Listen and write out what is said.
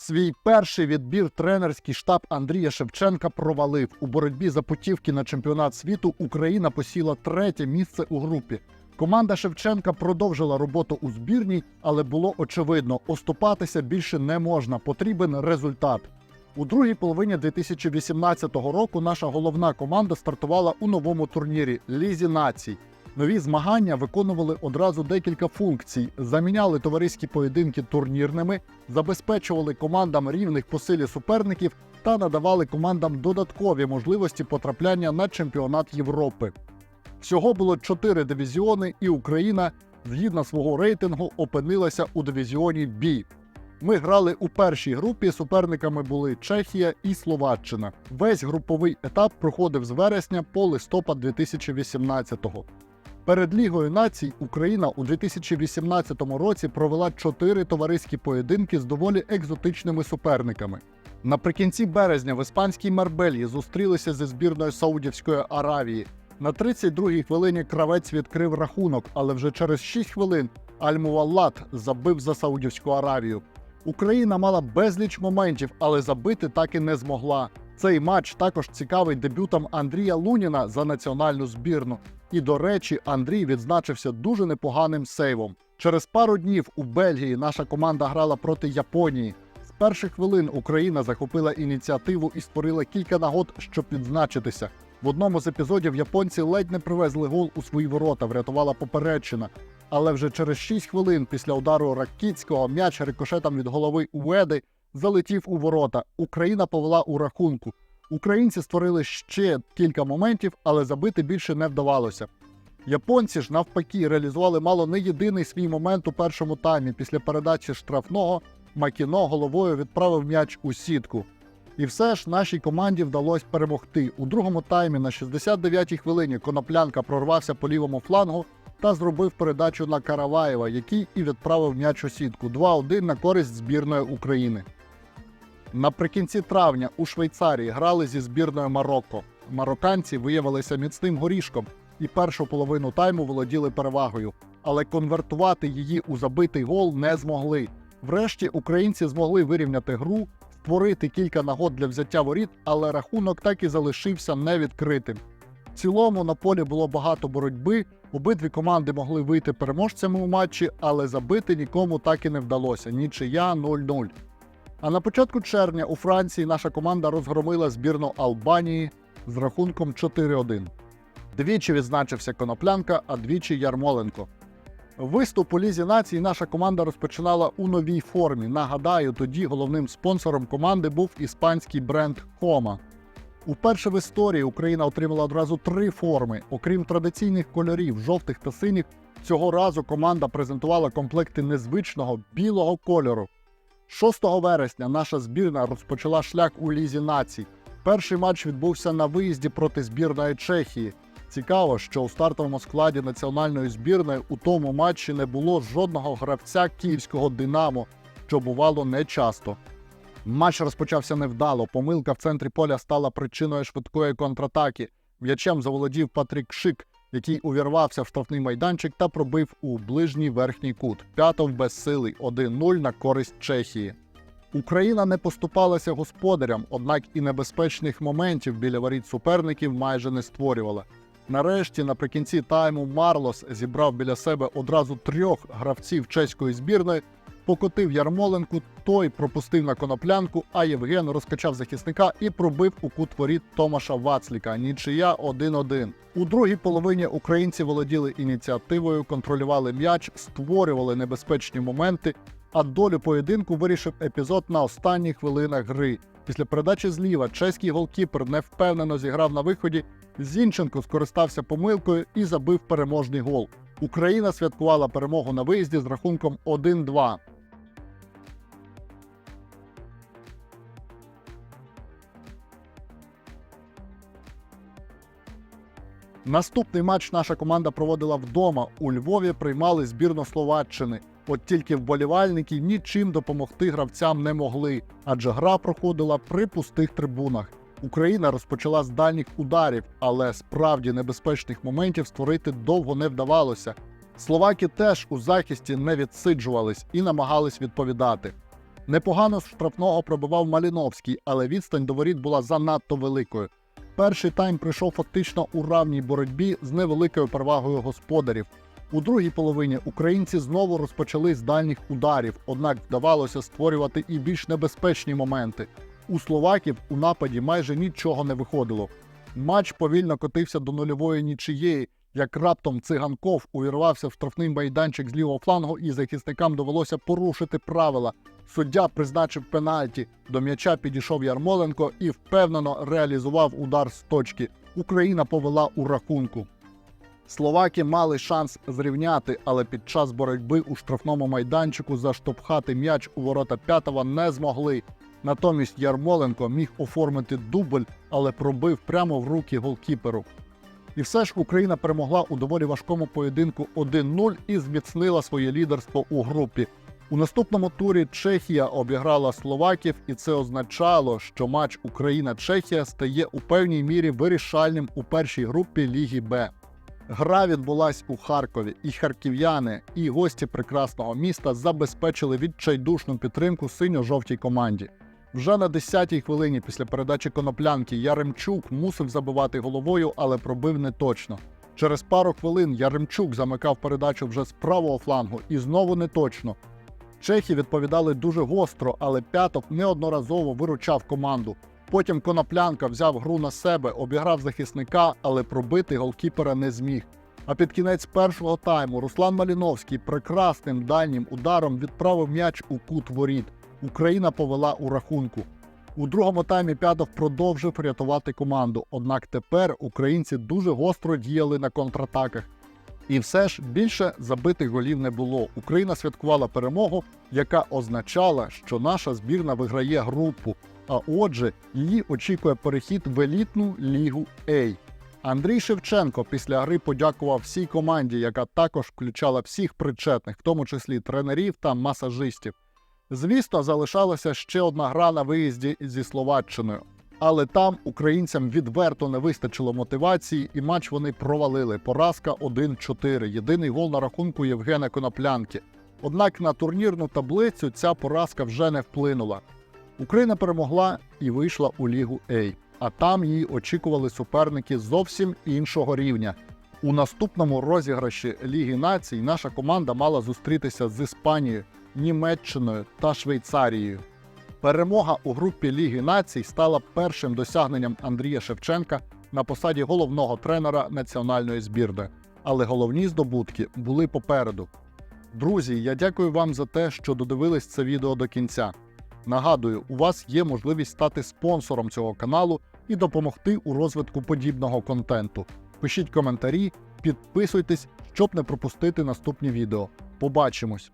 Свій перший відбір тренерський штаб Андрія Шевченка провалив. У боротьбі за путівки на чемпіонат світу Україна посіла третє місце у групі. Команда Шевченка продовжила роботу у збірній, але було очевидно, оступатися більше не можна. Потрібен результат. У другій половині 2018 року наша головна команда стартувала у новому турнірі Лізі націй. Нові змагання виконували одразу декілька функцій: заміняли товариські поєдинки турнірними, забезпечували командам рівних по силі суперників та надавали командам додаткові можливості потрапляння на чемпіонат Європи. Всього було чотири дивізіони, і Україна, згідно свого рейтингу, опинилася у дивізіоні Бі. Ми грали у першій групі. Суперниками були Чехія і Словаччина. Весь груповий етап проходив з вересня по листопад 2018-го. Перед Лігою націй Україна у 2018 році провела чотири товариські поєдинки з доволі екзотичними суперниками. Наприкінці березня в іспанській Марбельї зустрілися зі збірною Саудівської Аравії. На 32-й хвилині кравець відкрив рахунок, але вже через 6 хвилин Аль-Муваллат забив за Саудівську Аравію. Україна мала безліч моментів, але забити так і не змогла. Цей матч також цікавий дебютом Андрія Луніна за національну збірну. І, до речі, Андрій відзначився дуже непоганим сейвом. Через пару днів у Бельгії наша команда грала проти Японії. З перших хвилин Україна захопила ініціативу і створила кілька нагод, щоб відзначитися. В одному з епізодів японці ледь не привезли гол у свої ворота, врятувала попередчина. Але вже через 6 хвилин після удару Ракіцького м'яч рикошетом від голови Уеди залетів у ворота. Україна повела у рахунку. Українці створили ще кілька моментів, але забити більше не вдавалося. Японці ж навпаки реалізували мало не єдиний свій момент у першому таймі. Після передачі штрафного Макіно головою відправив м'яч у сітку. І все ж нашій команді вдалося перемогти. У другому таймі на 69-й хвилині Коноплянка прорвався по лівому флангу та зробив передачу на Караваєва, який і відправив м'яч у сітку 2-1 на користь збірної України. Наприкінці травня у Швейцарії грали зі збірною Марокко. Марокканці виявилися міцним горішком і першу половину тайму володіли перевагою, але конвертувати її у забитий гол не змогли. Врешті українці змогли вирівняти гру, створити кілька нагод для взяття воріт, але рахунок так і залишився невідкритим. В цілому на полі було багато боротьби. Обидві команди могли вийти переможцями у матчі, але забити нікому так і не вдалося. Нічия 0-0. А на початку червня у Франції наша команда розгромила збірну Албанії з рахунком 4-1. Двічі відзначився Коноплянка, а двічі Ярмоленко. Виступ у Лізі націй наша команда розпочинала у новій формі. Нагадаю, тоді головним спонсором команди був іспанський бренд Хома. Уперше в історії Україна отримала одразу три форми. Окрім традиційних кольорів жовтих та синіх, цього разу команда презентувала комплекти незвичного білого кольору. 6 вересня наша збірна розпочала шлях у Лізі націй. Перший матч відбувся на виїзді проти збірної Чехії. Цікаво, що у стартовому складі національної збірної у тому матчі не було жодного гравця київського Динамо, що бувало нечасто. Матч розпочався невдало. Помилка в центрі поля стала причиною швидкої контратаки. М'ячем заволодів Патрік Шик, який увірвався в штрафний майданчик та пробив у ближній верхній кут. П'ятов безсилий 1-0 на користь Чехії. Україна не поступалася господарям, однак і небезпечних моментів біля воріт суперників майже не створювала. Нарешті, наприкінці тайму, Марлос зібрав біля себе одразу трьох гравців чеської збірної, покотив Ярмоленку, той пропустив на коноплянку, а Євген розкачав захисника і пробив у кут воріт Томаша Вацліка. Нічия 1-1. У другій половині українці володіли ініціативою, контролювали м'яч, створювали небезпечні моменти. А долю поєдинку вирішив епізод на останніх хвилинах гри. Після передачі зліва чеський голкіпер невпевнено зіграв на виході. Зінченко скористався помилкою і забив переможний гол. Україна святкувала перемогу на виїзді з рахунком 1-2. Наступний матч наша команда проводила вдома. У Львові приймали збірну Словаччини. От тільки вболівальники нічим допомогти гравцям не могли, адже гра проходила при пустих трибунах. Україна розпочала з дальніх ударів, але справді небезпечних моментів створити довго не вдавалося. Словаки теж у захисті не відсиджувались і намагались відповідати. Непогано з штрафного пробивав Маліновський, але відстань до воріт була занадто великою. Перший тайм прийшов фактично у равній боротьбі з невеликою перевагою господарів. У другій половині українці знову розпочали з дальніх ударів, однак вдавалося створювати і більш небезпечні моменти. У словаків у нападі майже нічого не виходило. Матч повільно котився до нульової нічиєї, як раптом циганков увірвався в штрафний майданчик з лівого флангу, і захисникам довелося порушити правила. Суддя призначив пенальті. До м'яча підійшов Ярмоленко і впевнено реалізував удар з точки. Україна повела у рахунку. Словаки мали шанс зрівняти, але під час боротьби у штрафному майданчику заштовхати м'яч у ворота п'ятого не змогли. Натомість Ярмоленко міг оформити дубль, але пробив прямо в руки голкіперу. І все ж Україна перемогла у доволі важкому поєдинку 1-0 і зміцнила своє лідерство у групі. У наступному турі Чехія обіграла Словаків, і це означало, що матч Україна-Чехія стає у певній мірі вирішальним у першій групі Ліги Б. Гра відбулась у Харкові, і харків'яни, і гості прекрасного міста забезпечили відчайдушну підтримку синьо-жовтій команді. Вже на 10-й хвилині після передачі коноплянки Яремчук мусив забивати головою, але пробив не точно. Через пару хвилин Яремчук замикав передачу вже з правого флангу і знову не точно. Чехи відповідали дуже гостро, але п'яток неодноразово виручав команду. Потім коноплянка взяв гру на себе, обіграв захисника, але пробити голкіпера не зміг. А під кінець першого тайму Руслан Маліновський прекрасним дальнім ударом відправив м'яч у кут воріт. Україна повела у рахунку. У другому таймі П'ятов продовжив рятувати команду. Однак тепер українці дуже гостро діяли на контратаках. І все ж більше забитих голів не було. Україна святкувала перемогу, яка означала, що наша збірна виграє групу. А отже, її очікує перехід в елітну лігу А. Андрій Шевченко після гри подякував всій команді, яка також включала всіх причетних, в тому числі тренерів та масажистів. Звісно, залишалася ще одна гра на виїзді зі Словаччиною. Але там українцям відверто не вистачило мотивації, і матч вони провалили. Поразка 1-4. Єдиний гол на рахунку Євгена Коноплянки. Однак на турнірну таблицю ця поразка вже не вплинула. Україна перемогла і вийшла у Лігу А, а там її очікували суперники зовсім іншого рівня. У наступному розіграші Ліги націй наша команда мала зустрітися з Іспанією, Німеччиною та Швейцарією. Перемога у групі Ліги націй стала першим досягненням Андрія Шевченка на посаді головного тренера національної збірної. Але головні здобутки були попереду. Друзі, я дякую вам за те, що додивились це відео до кінця. Нагадую, у вас є можливість стати спонсором цього каналу і допомогти у розвитку подібного контенту. Пишіть коментарі, підписуйтесь, щоб не пропустити наступні відео. Побачимось!